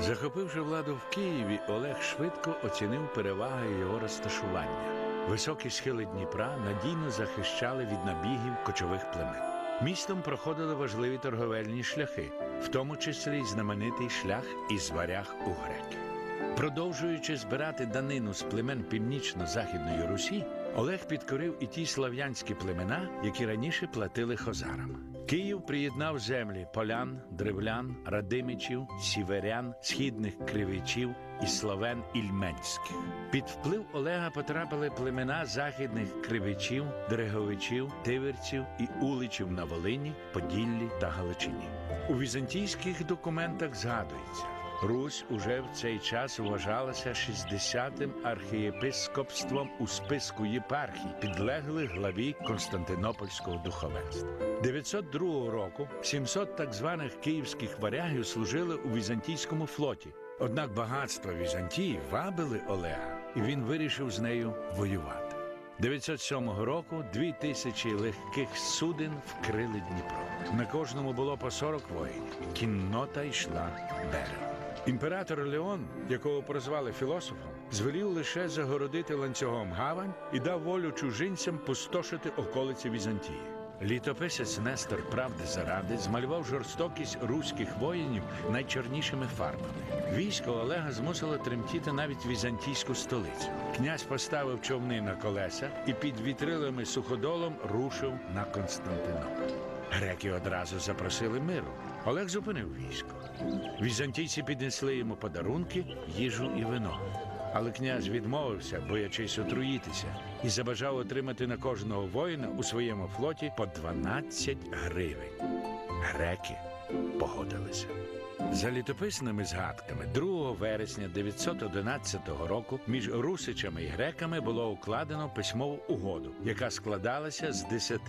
Захопивши владу в Києві, Олег швидко оцінив переваги його розташування. Високі схили Дніпра надійно захищали від набігів кочових племен. Містом проходили важливі торговельні шляхи, в тому числі й знаменитий шлях із варяг у греки. Продовжуючи збирати данину з племен північно-західної Русі, Олег підкорив і ті слав'янські племена, які раніше платили хозарам. Київ приєднав землі полян, древлян, радимичів, сіверян, східних кривичів і словен ільменських. Під вплив Олега потрапили племена західних кривичів, дреговичів, тиверців і уличів на Волині, Поділлі та Галичині. У візантійських документах згадується. Русь уже в цей час вважалася 60-тим архієпископством у списку єпархій, підлеглих главі Константинопольського духовенства. 902 року 700 так званих київських варягів служили у візантійському флоті. Однак багатства Візантії вабили Олега, і він вирішив з нею воювати. 907 року дві тисячі легких суден вкрили Дніпро. На кожному було по 40 воїнів. Кіннота йшла берегом. Імператор Леон, якого прозвали філософом, звелів лише загородити ланцюгом гавань і дав волю чужинцям пустошити околиці Візантії. Літописець Нестор правди заради змалював жорстокість руських воїнів найчорнішими фарбами. Військо Олега змусило тремтіти навіть візантійську столицю. Князь поставив човни на колеса і під вітрилами суходолом рушив на Константинополь. Греки одразу запросили миру. Олег зупинив військо. Візантійці піднесли йому подарунки, їжу і вино. Але князь відмовився, боячись отруїтися, і забажав отримати на кожного воїна у своєму флоті по 12 гривень. Греки погодилися. За літописними згадками, 2 вересня 911 року між русичами і греками було укладено письмову угоду, яка складалася з 10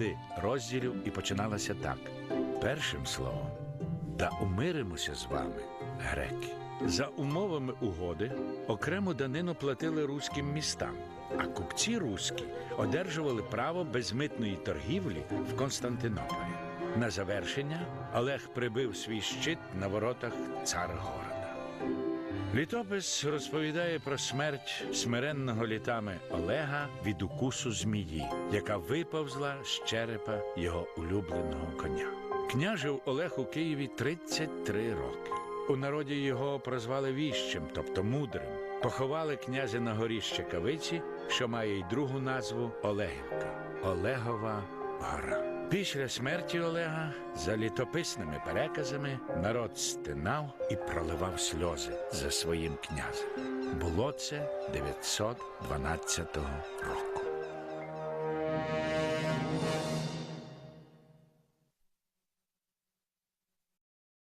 розділів і починалася так: першим словом, та умиримося з вами, греки. За умовами угоди окрему данину платили руським містам, а купці руські одержували право безмитної торгівлі в Константинополі. На завершення Олег прибив свій щит на воротах Царгорода. Літопис розповідає про смерть смиренного літами Олега від укусу змії, яка виповзла з черепа його улюбленого коня. Княжив Олег у Києві 33 роки. У народі його прозвали віщем, тобто мудрим. Поховали князя на горі Щекавиці, що має й другу назву Олегівка Олегова гора. Після смерті Олега, за літописними переказами, народ стинав і проливав сльози за своїм князем. Було це 912 року.